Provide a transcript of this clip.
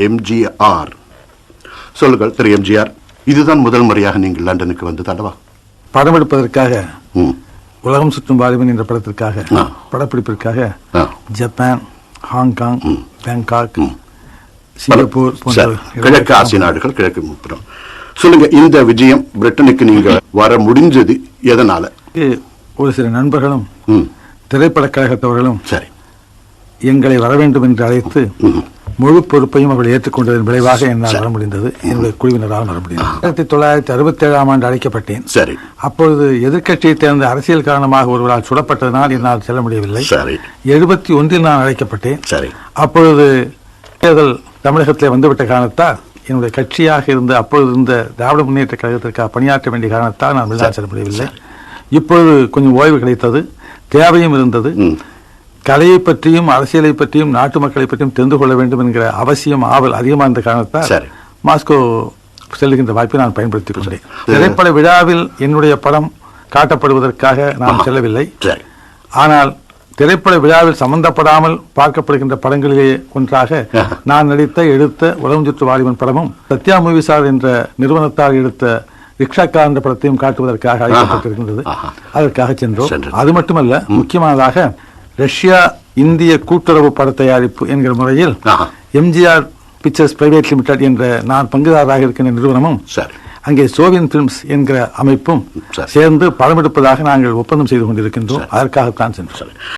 எம்ஜிஆர் சொல்லுங்கள் திரு எம்ஜிஆர் இதுதான் முதல் முறையாக நீங்கள் லண்டனுக்கு வந்தது அல்லவா படம் எடுப்பதற்காக உலகம் சுற்றும் வாலிபன் என்ற படத்திற்காக. படப்பிடிப்பிற்காக. Japan Hong Kong Bangkok Singapore போன்ற. கிழக்கு ஆசிய நாடுகள் கிழக்கு முப்புறம் சொல்லுங்க இந்த விஜயம் பிரிட்டனுக்கு நீங்க வர முடிஞ்சது எதனால? ஒரு சில நண்பர்களும் ம். திரைப்படக் கழகத்தவர்களும் சரி. எங்களை வர வேண்டும் என்று அழைத்து முழு பொறுப்பையும் அவர்கள் ஏற்றுக்கொண்டதன் விளைவாக என்னால் வர முடிந்தது. என்னுடைய குழுவினரால் வர முடிந்தது. ஆயிரத்தி தொள்ளாயிரத்தி அறுபத்தி ஏழாம் ஆண்டு அழைக்கப்பட்டேன். சரி. அப்பொழுது எதிர்க்கட்சியைச் சேர்ந்த அரசியல் காரணமாக ஒருவரால் சுடப்பட்டதனால் என்னால் செல்ல முடியவில்லை. சரி. எழுபத்தி ஒன்றில் நான் அழைக்கப்பட்டேன். சரி. அப்பொழுது தேர்தல் தமிழகத்திலே வந்துவிட்ட காரணத்தால் என்னுடைய கட்சியாக இருந்த அப்பொழுது இருந்த திராவிட முன்னேற்ற கழகத்திற்காக பணியாற்ற வேண்டிய காரணத்தால் நான் வெளிநாடு செல்ல முடியவில்லை. இப்பொழுது கொஞ்சம் ஓய்வு கிடைத்தது. தேவையும் இருந்தது. கலையை பற்றியும் அரசியலை பற்றியும் நாட்டு மக்களை பற்றியும் தெரிந்து கொள்ள வேண்டும் என்கிற அவசியம் ஆவல் அதிகமாக இருந்த காரணத்தால். மாஸ்கோ செல்லுகின்ற வாய்ப்பை நான் பயன்படுத்திக் கொண்டேன். திரைப்பட விழாவில் என்னுடைய படம் காட்டப்படுவதற்காக நான் செல்லவில்லை. ஆனால் திரைப்பட விழாவில் சம்பந்தப்படாமல் பார்க்கப்படுகின்ற படங்களிலே ஒன்றாக. நான் நடித்த எடுத்த உலகம் சுற்று வாலிபன் படமும் சத்யா மூவிசார் என்ற நிறுவனத்தால் எடுத்த ரிக்ஷாக்கா என்ற படத்தையும் காட்டுவதற்காக அழைக்கப்பட்டிருக்கின்றது. அதற்காக சென்றோம். அது மட்டுமல்ல முக்கியமானதாக ரஷ்யா இந்திய கூட்டுறவு பட தயாரிப்பு என்கிற முறையில். எம்ஜிஆர் பிக்சர்ஸ் பிரைவேட் லிமிடெட் என்ற நான் பங்குதாரராக இருக்கின்ற நிறுவனமும் சரி. அங்கே சோவியன் பிலிம்ஸ் என்கிற அமைப்பும் சரி. சேர்ந்து படம் எடுப்பதாக நாங்கள் ஒப்பந்தம் செய்து கொண்டிருக்கின்றோம். அதற்காகத்தான் சென்றோம்.